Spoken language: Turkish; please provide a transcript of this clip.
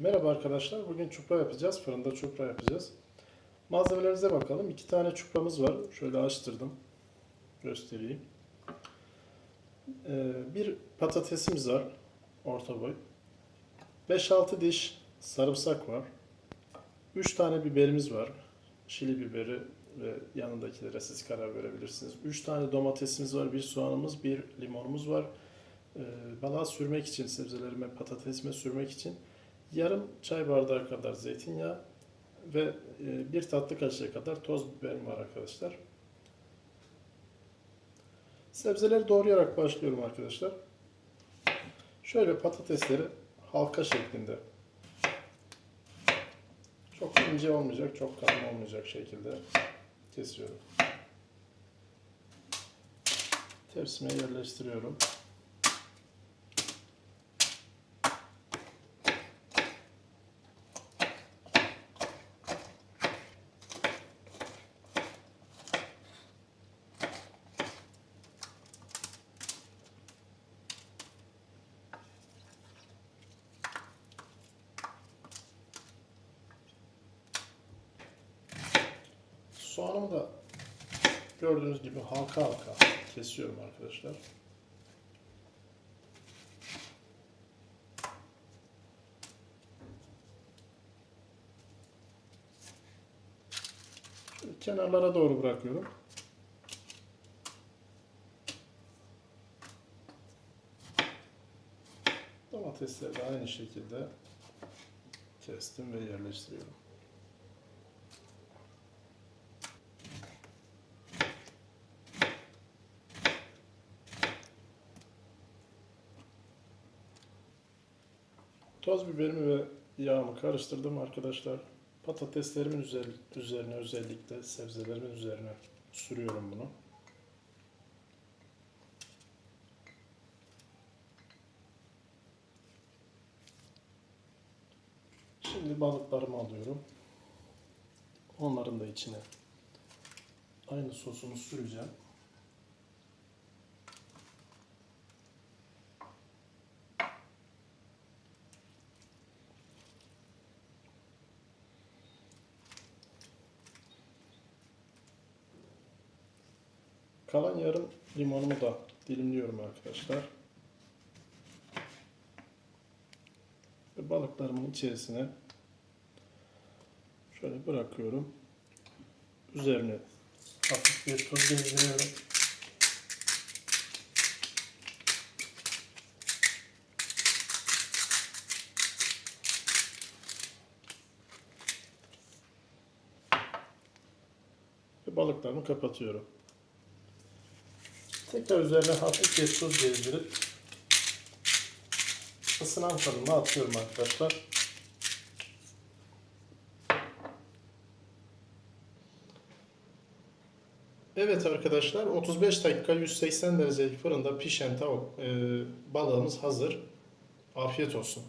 Merhaba arkadaşlar. Bugün çupra yapacağız. Fırında çupra yapacağız. Malzemelerimize bakalım. İki tane çupramız var. Şöyle açtırdım. Göstereyim. Ee, bir patatesimiz var. Orta boy. 5-6 diş sarımsak var. 3 tane biberimiz var. Şili biberi ve yanındakilere siz karar verebilirsiniz. 3 tane domatesimiz var. Bir soğanımız, bir limonumuz var. Ee, balığa sürmek için, sebzelerime, patatesime sürmek için yarım çay bardağı kadar zeytinyağı ve e, bir tatlı kaşığı kadar toz biberim var arkadaşlar. Sebzeleri doğrayarak başlıyorum arkadaşlar. Şöyle patatesleri halka şeklinde çok ince olmayacak, çok kalın olmayacak şekilde kesiyorum. Tepsime yerleştiriyorum. Soğanımı da gördüğünüz gibi halka halka kesiyorum arkadaşlar. Kenarlara doğru bırakıyorum. Domatesleri de aynı şekilde kestim ve yerleştiriyorum. Toz biberimi ve yağımı karıştırdım arkadaşlar. Patateslerimin üzer- üzerine özellikle sebzelerimin üzerine sürüyorum bunu. Şimdi balıklarımı alıyorum. Onların da içine aynı sosunu süreceğim. Kalan yarım limonumu da dilimliyorum arkadaşlar. Ve balıklarımın içerisine şöyle bırakıyorum. Üzerine hafif bir tuz gezdiriyorum. Ve balıklarımı kapatıyorum. Tekrar üzerine hafif bir tuz gezdirip ısınan fırına atıyorum arkadaşlar. Evet arkadaşlar 35 dakika 180 derecelik fırında pişen tavuk e, balığımız hazır. Afiyet olsun.